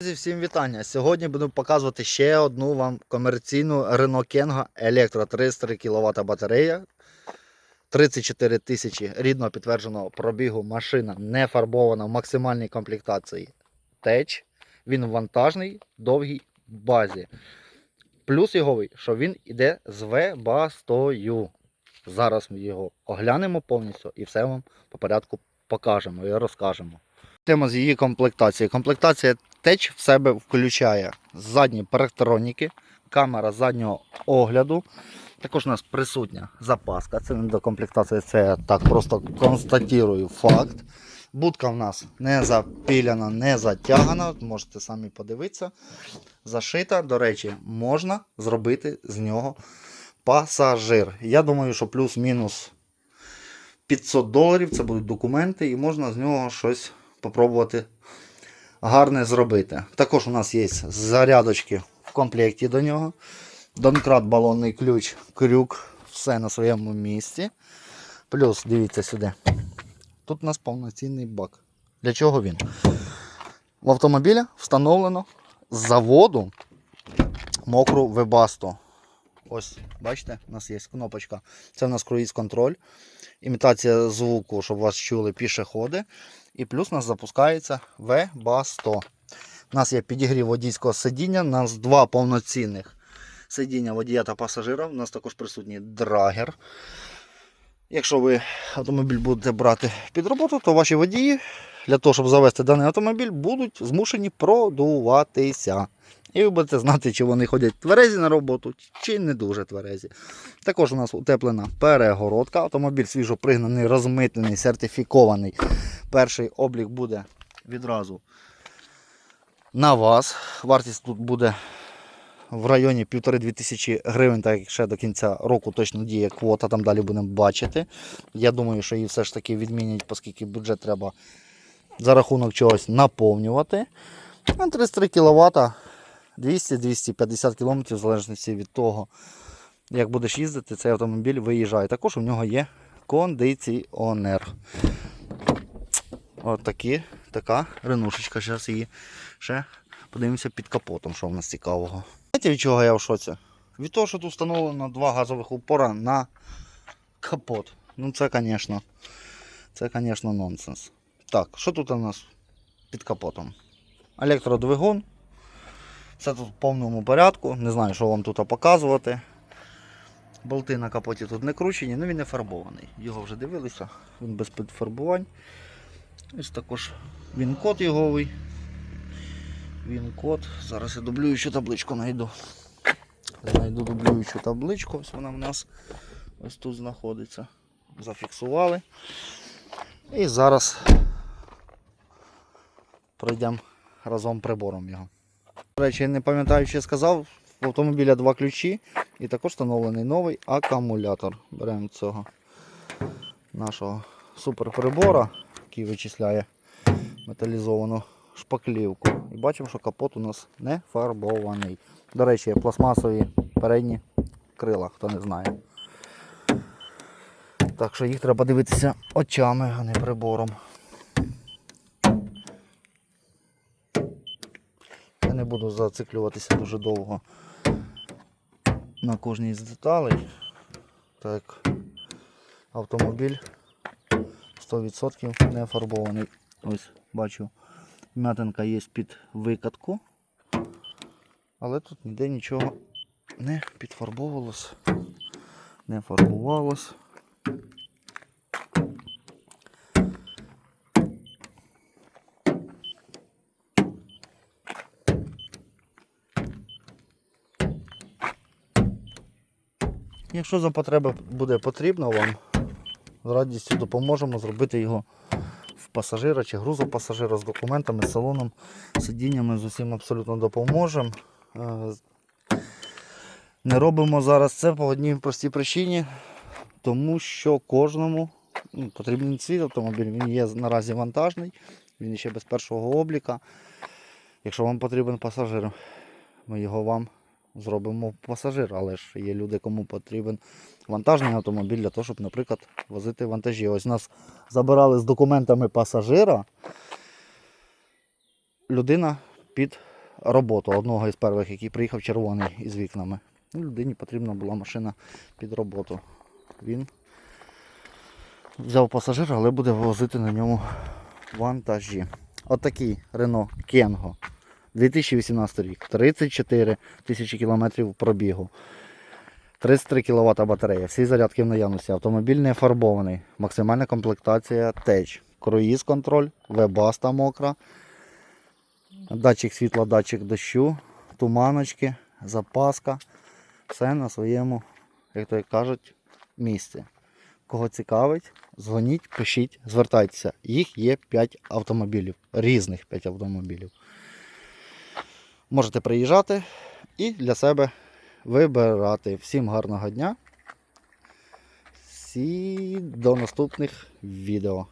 Друзі, всім вітання. Сьогодні буду показувати ще одну вам комерційну Renault Kenga Електро 33 кВт батарея. 34 тисячі рідного підтвердженого пробігу. Машина не фарбована в максимальній комплектації теч. Він вантажний, довгій базі. Плюс його, що він іде з вебастою. Зараз ми його оглянемо повністю і все вам по порядку покажемо і розкажемо. Тема з її комплектації. Комплектація Теч в себе включає задні парктроніки, камера заднього огляду. Також у нас присутня запаска. Це не до комплектації, це я так просто констатую факт. Будка в нас не запіляна, не затягана. Можете самі подивитися. Зашита. До речі, можна зробити з нього пасажир. Я думаю, що плюс-мінус 500 доларів це будуть документи, і можна з нього щось попробувати гарне зробити. Також у нас є зарядочки в комплекті до нього. Донкрат, балонний ключ, крюк, все на своєму місці. Плюс, дивіться сюди. Тут у нас повноцінний бак. Для чого він? В автомобілі встановлено з заводу мокру вебасту. Ось, бачите, у нас є кнопочка. Це у нас круїз контроль. Імітація звуку, щоб вас чули пішоходи. І плюс у нас запускається VBA100. У нас є підігрів водійського сидіння, у нас два повноцінних сидіння водія та пасажира. У нас також присутній драгер. Якщо ви автомобіль будете брати під роботу, то ваші водії для того, щоб завести даний автомобіль, будуть змушені продуватися. І ви будете знати, чи вони ходять тверезі на роботу, чи не дуже тверезі. Також у нас утеплена перегородка. Автомобіль свіжо пригнаний, розмитнений, сертифікований. Перший облік буде відразу на вас. Вартість тут буде в районі 1,5-2 тисячі гривень, так як ще до кінця року точно діє квота, там далі будемо бачити. Я думаю, що її все ж таки відмінять, оскільки бюджет треба за рахунок чогось наповнювати. На 33 кВт 200-250 км, в залежності від того, як будеш їздити, цей автомобіль виїжджає. Також у нього є кондиціонер. От такі, така ренушечка. Зараз її ще подивимося під капотом, що в нас цікавого. Знаєте, від чого я в шоці? Від того, що тут встановлено два газових упора на капот. Ну це, звісно, це, звісно, нонсенс. Так, що тут у нас під капотом? Електродвигун. Все тут в повному порядку. Не знаю, що вам тут показувати. Болти на капоті тут не кручені, але він не фарбований. Його вже дивилися, він без підфарбувань. Ось також він код йоговий. Він код. Зараз я дублюючу табличку знайду. Знайду дублюючу табличку, ось вона в нас ось тут знаходиться. Зафіксували. І зараз пройдемо разом прибором його. До речі, не пам'ятаю, я сказав. В автомобіля два ключі і також встановлений новий акумулятор. Беремо цього нашого суперприбора, який вичисляє металізовану шпаклівку. І бачимо, що капот у нас не фарбований. До речі, пластмасові передні крила, хто не знає. Так що їх треба дивитися очами, а не прибором. Не буду зациклюватися дуже довго на кожній з деталей. Так, автомобіль 100% не фарбований. Ось бачу, м'ятинка є під викатку, але тут ніде нічого не підфарбовувалось, не фарбувалось. Якщо за потреби буде потрібно вам, з радістю допоможемо зробити його в пасажира чи грузопасажира з документами, з салоном, сидіннями, з усім абсолютно допоможемо. Е, Не робимо зараз це по одній простій причині, тому що кожному ну, потрібен свій автомобіль. Він є наразі вантажний, він ще без першого обліка. Якщо вам потрібен пасажир, ми його вам зробимо пасажир, але ж є люди, кому потрібен вантажний автомобіль для того, щоб, наприклад, возити вантажі. Ось нас забирали з документами пасажира. Людина під роботу одного із перших, який приїхав червоний із вікнами. Ну, Людині потрібна була машина під роботу. Він взяв пасажира, але буде возити на ньому вантажі. Отакий Renault Kengo. 2018 рік. 34 тисячі кілометрів пробігу. 33 кВт батарея. Всі зарядки в наявності. Автомобіль не фарбований. Максимальна комплектація Тech. Круїз контроль, вебаста мокра. Датчик світла, датчик дощу, туманочки, запаска. Все на своєму, як то кажуть, місці. Кого цікавить, дзвоніть, пишіть, звертайтеся. Їх є 5 автомобілів, різних 5 автомобілів. Можете приїжджати і для себе вибирати. Всім гарного дня. Всі до наступних відео.